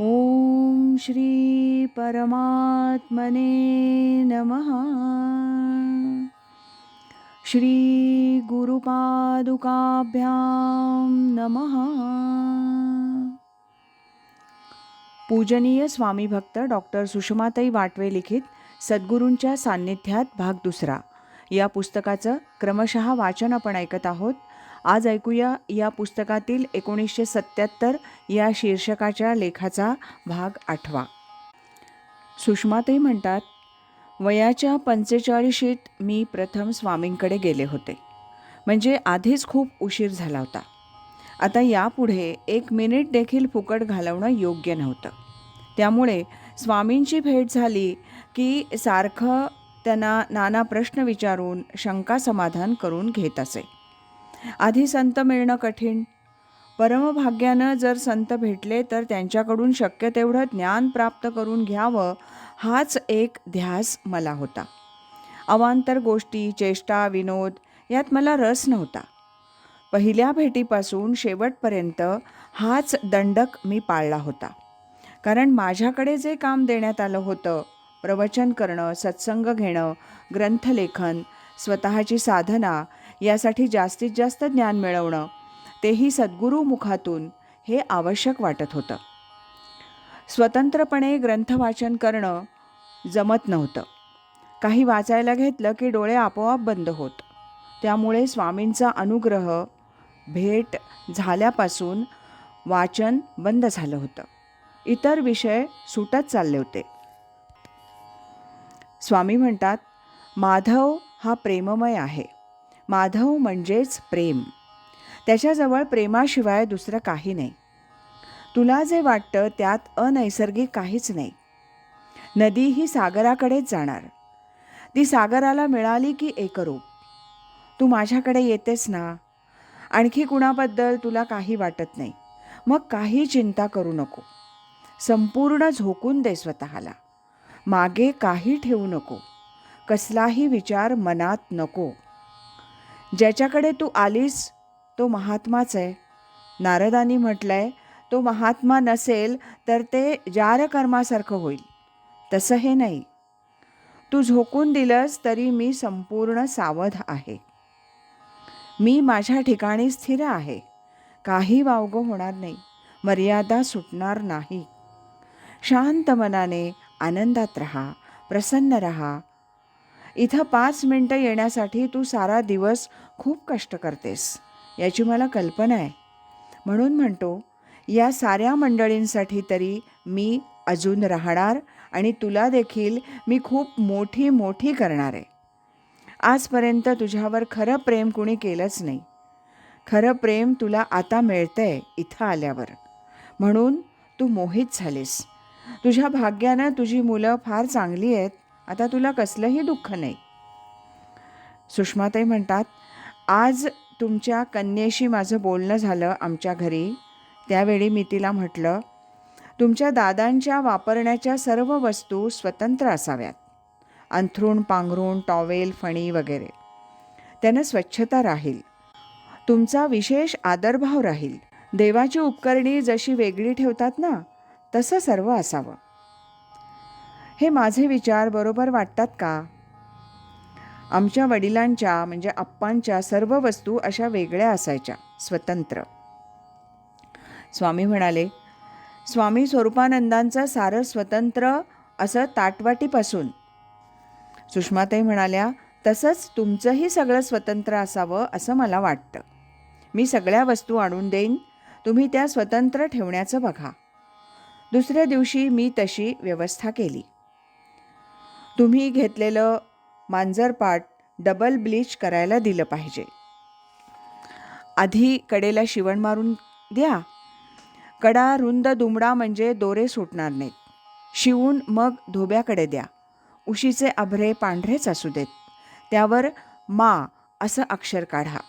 ॐ श्री परमात्मने नमः। श्री गुरुपादुकाभ्यां नमः। पूजनीय स्वामी भक्त डॉक्टर सुषमाताई वाटवे लिखित सद्गुरूंच्या सान्निध्यात भाग दुसरा. या पुस्तकाचं क्रमशः वाचन आपण ऐकत आहोत. आज ऐकूया या पुस्तकातील एकोणीसशे सत्याहत्तर या शीर्षकाच्या लेखाचा भाग आठवा. सुषमाताई म्हणतात वयाच्या पंचेचाळीशीत मी प्रथम स्वामींकडे गेले होते. म्हणजे आधीच खूप उशीर झाला होता. आता यापुढे एक मिनिट देखील फुकट घालवणं योग्य नव्हतं. त्यामुळे स्वामींची भेट झाली की सारखं त्यांना नाना प्रश्न विचारून शंका समाधान करून घेत असे. आधी संत मिळणं कठीण. परमभाग्यानं जर संत भेटले तर त्यांच्याकडून शक्य तेवढं ज्ञान प्राप्त करून घ्यावं हाच एक ध्यास मला होता. अवांतर गोष्टी चेष्टा विनोद यात मला रस नव्हता. पहिल्या भेटीपासून शेवटपर्यंत हाच दंडक मी पाळला होता. कारण माझ्याकडे जे काम देण्यात आलं होतं प्रवचन करणं सत्संग घेणं ग्रंथलेखन स्वतःची साधना यासाठी जास्तीत जास्त ज्ञान मिळवणं तेही सद्गुरू मुखातून हे आवश्यक वाटत होतं. स्वतंत्रपणे ग्रंथवाचन करणं जमत नव्हतं. काही वाचायला घेतलं की डोळे आपोआप बंद होत. त्यामुळे स्वामींचा अनुग्रह भेट झाल्यापासून वाचन बंद झालं होतं. इतर विषय सुटत चालले होते. स्वामी म्हणतात माधव हा प्रेममय आहे. माधव म्हणजेच प्रेम. त्याच्याजवळ प्रेमाशिवाय दुसरं काही नाही. तुला जे वाटतं त्यात अनैसर्गिक काहीच नाही. नदी ही सागराकडेच जाणार. ती सागराला मिळाली की एकरूप. तू माझ्याकडे येतेस ना? आणखी कुणाबद्दल तुला काही वाटत नाही. मग काही चिंता करू नको. संपूर्ण झोकून दे स्वतःला. मागे काही ठेवू नको. कसलाही विचार मनात नको. ज्याच्याकडे तू आलीस तो महात्माच आहे. नारदानी म्हटलंय तो महात्मा नसेल तर ते जारकर्मासारखं होईल. तसं हे नाही. तू झोकून दिलंस तरी मी संपूर्ण सावध आहे. मी माझ्या ठिकाणी स्थिर आहे. काही वावगं होणार नाही. मर्यादा सुटणार नाही. शांत मनाने आनंदात रहा प्रसन्न रहा इथं पाच मिनटं येण्यासाठी तू सारा दिवस खूप कष्ट करतेस. याची मला कल्पना आहे. म्हणून म्हणतो या साऱ्या मंडळींसाठी तरी मी अजून राहणार आणि तुला देखील मी खूप मोठी मोठी करणार आहे. आजपर्यंत तुझ्यावर खरं प्रेम कुणी केलंच नाही. खरं प्रेम तुला आता मिळतं आहे इथं आल्यावर. म्हणून तू मोहित झालीस. तुझ्या भाग्यानं तुझी मुलं फार चांगली आहेत. आता तुला कसलंही दुःख नाही. सुषमाताई म्हणतात आज तुमच्या कन्येशी माझं बोलणं झालं आमच्या घरी. त्यावेळी मी तिला म्हटलं तुमच्या दादांच्या वापरण्याच्या सर्व वस्तू स्वतंत्र असाव्यात. अंथरूण पांघरूण टॉवेल फणी वगैरे. त्यानं स्वच्छता राहील. तुमचा विशेष आदरभाव राहील. देवाची उपकरणी जशी वेगळी ठेवतात ना तसं सर्व असावं. हे माझे विचार बरोबर वाटतात का? आमच्या वडिलांच्या म्हणजे आप्पांच्या सर्व वस्तू अशा वेगळ्या असायच्या स्वतंत्र. स्वामी म्हणाले स्वामी स्वरूपानंदांचं सारं स्वतंत्र असं ताटवाटीपासून. सुषमाताई म्हणाल्या तसंच तुमचंही सगळं स्वतंत्र असावं असं मला वाटतं. मी सगळ्या वस्तू आणून देईन तुम्ही त्या स्वतंत्र ठेवण्याचं बघा. दुसऱ्या दिवशी मी तशी व्यवस्था केली. तुम्ही घेतलेलं मांजरपाट डबल ब्लीच करायला दिलं पाहिजे. आधी कडेला शिवण मारून द्या. कडा रुंद दुमडा म्हणजे दोरे सुटणार नाहीत. शिवून मग धोब्याकडे द्या. उशीचे आभरे पांढरेच असू देत. त्यावर मा असं अक्षर काढा.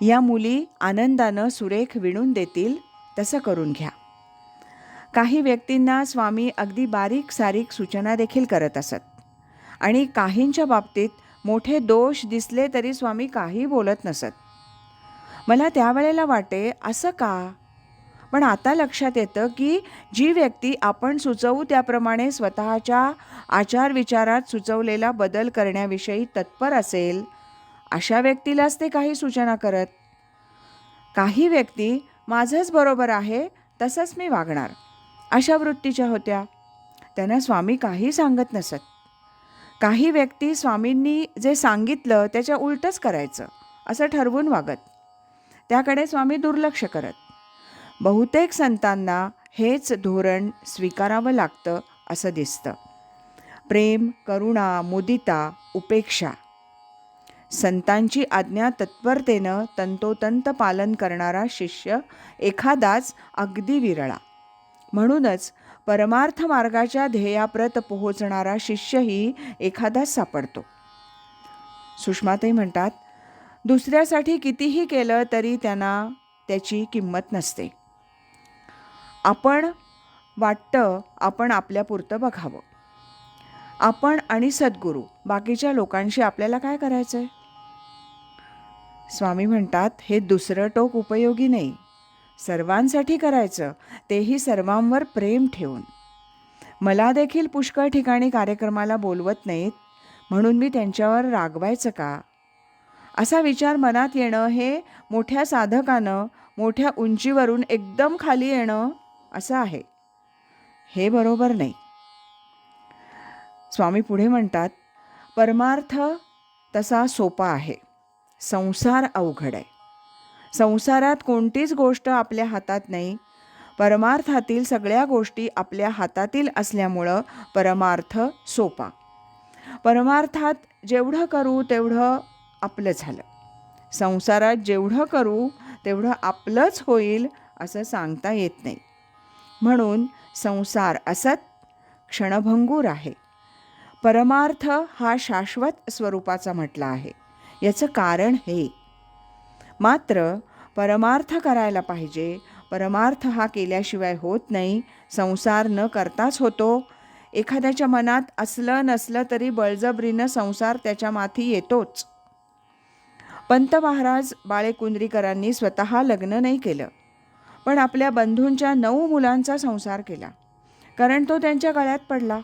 या मुली आनंदानं सुरेख विणून देतील तसं करून घ्या. काही व्यक्तींना स्वामी अगदी बारीक सारीक सूचना देखील करत असत. आणि काहींच्या बाबतीत मोठे दोष दिसले तरी स्वामी काही बोलत नसत. मला त्यावेळेला वाटे असं का? पण आता लक्षात येतं की जी व्यक्ती आपण सुचवू त्याप्रमाणे स्वतःच्या आचार विचारात सुचवलेला बदल करण्याविषयी तत्पर असेल अशा व्यक्तीलाच ते काही सूचना करत. काही व्यक्ती माझंच बरोबर आहे तसंच मी वागणार. अशा वृत्तीच्या होत्या. त्यांना स्वामी काही सांगत नसत. काही व्यक्ती स्वामींनी जे सांगितलं त्याच्या उलटंच करायचं असं ठरवून वागत. त्याकडे स्वामी दुर्लक्ष करत. बहुतेक संतांना हेच धोरण स्वीकारावं लागतं असं दिसतं. प्रेम करुणा मुदिता उपेक्षा. संतांची आज्ञा तत्परतेनं तंतोतंत पालन करणारा शिष्य एखादाच अगदी विरळा. म्हणूनच परमार्थ मार्गाच्या ध्येयाप्रत पोहोचणारा शिष्यही एखादाच सापडतो. सुषमाताई म्हणतात दुसऱ्यासाठी कितीही केलं तरी त्यांना त्याची किंमत नसते. आपण वाटतं आपण आपल्यापुरतं बघावं. आपण आणि सद्गुरू बाकीच्या लोकांशी आपल्याला काय करायचं आहे स्वामी म्हणतात हे दुसरं टोक उपयोगी नाही. सर्वांसाठी करायचं तेही सर्वांवर प्रेम ठेवून. मला देखील पुष्कळ ठिकाणी कार्यक्रमाला बोलवत नाहीत म्हणून मी त्यांच्यावर रागवायचं का? असा विचार मनात येणं हे मोठ्या साधकानं मोठ्या उंचीवरून एकदम खाली येणं असं आहे. हे बरोबर नाही. स्वामी पुढे म्हणतात परमार्थ तसा सोपा आहे. संसार अवघड आहे. संसारात कोणतीच गोष्ट आपल्या हातात नाही. परमार्थातील सगळ्या गोष्टी आपल्या हातातील असल्यामुळं परमार्थ सोपा. परमार्थात जेवढं करू तेवढं आपलं झालं. संसारात जेवढं करू तेवढं आपलंच होईल असं सांगता येत नाही. म्हणून संसार असत क्षणभंगूर आहे. परमार्थ हा शाश्वत स्वरूपाचा म्हटला आहे. याचं कारण हे मात्र परमार्थ करायला पाहिजे. परमार्थ हा केल्याशिवाय होत नाही. संसार न करताच होतो. एखाद्याच्या मनात असलं नसलं तरी बळजबरीनं संसार त्याच्या माथी येतोच. पंत महाराज बाळेकुंद्रीकरांनी स्वतः लग्न नाही केलं. पण आपल्या बंधूंच्या नऊ मुलांचा संसार केला. कारण तो त्यांच्या गळ्यात पडला.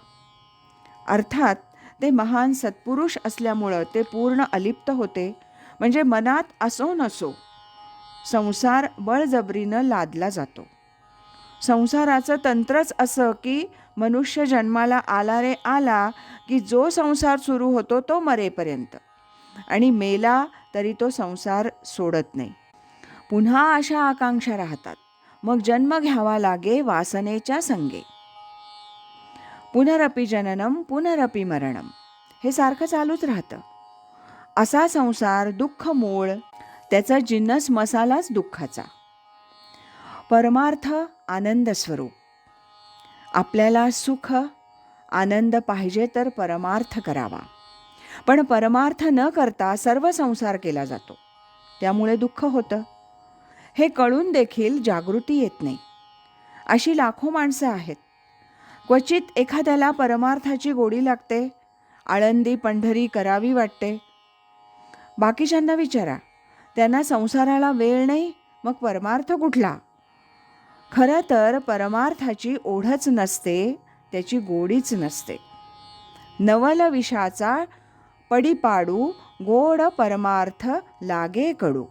अर्थात ते महान सत्पुरुष असल्यामुळं ते पूर्ण अलिप्त होते. म्हणजे मनात असो नसो संसार बळजबरीनं लादला जातो. संसाराचं तंत्रच असं की मनुष्य जन्माला आला रे आला की जो संसार सुरू होतो तो मरेपर्यंत. आणि मेला तरी तो संसार सोडत नाही. पुन्हा अशा आकांक्षा राहतात. मग जन्म घ्यावा लागे वासनेच्या संगे. पुनरपी जननम पुनरपी मरणम. हे सारखं चालूच राहतं. असा संसार दुःख मूळ त्याचा जिन्नस मसालाच दुःखाचा. परमार्थ आनंद स्वरूप. आपल्याला सुख आनंद पाहिजे तर परमार्थ करावा. पण परमार्थ न करता सर्व संसार केला जातो. त्यामुळे दुःख होतं. हे कळून देखील जागृती येत नाही. अशी लाखो माणसं आहेत. क्वचित एखाद्याला परमार्थाची गोडी लागते आळंदी पंढरी करावी वाटते बाकीच्यांना विचारा. त्यांना संसाराला वेळ नाही मग परमार्थ कुठला? खरं तर परमार्थाची ओढच नसते त्याची गोडीच नसते. नवल विषाचा पडीपाडू गोड परमार्थ लागे कडू.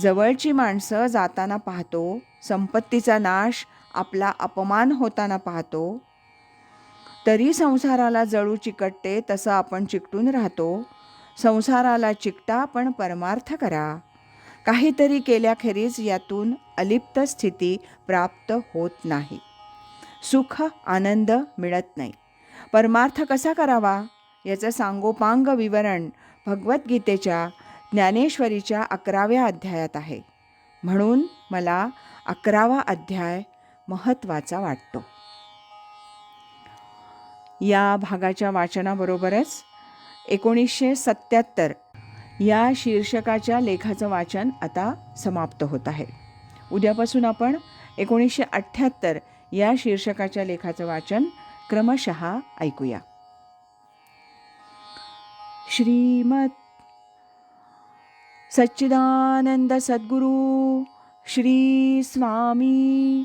जवळची माणसं जाताना पाहतो संपत्तीचा नाश आपला अपमान होताना पाहतो तरी संसाराला जळू चिकटते तसं आपण चिकटून राहतो. संसाराला चिकटा पण परमार्थ करा. काहीतरी केल्याखेरीज यातून अलिप्त स्थिती प्राप्त होत नाही. सुख आनंद मिळत नाही. परमार्थ कसा करावा? याचं सांगोपांग विवरण भगवद्गीतेच्या ज्ञानेश्वरीच्या अकराव्या अध्यायात आहे. म्हणून मला अकरावा अध्याय महत्त्वाचा वाटतो. या भागाच्या वाचनाबरोबरच एकोणीसशे सत्याहत्तर या शीर्षकाच्या लेखाचं वाचन आता समाप्त होत आहे. उद्यापासून आपण एकोणीसशे अठ्ठ्याहत्तर या शीर्षकाच्या लेखाचं वाचन क्रमशः ऐकूया. श्रीमत सच्चिदानंद सद्गुरू श्री स्वामी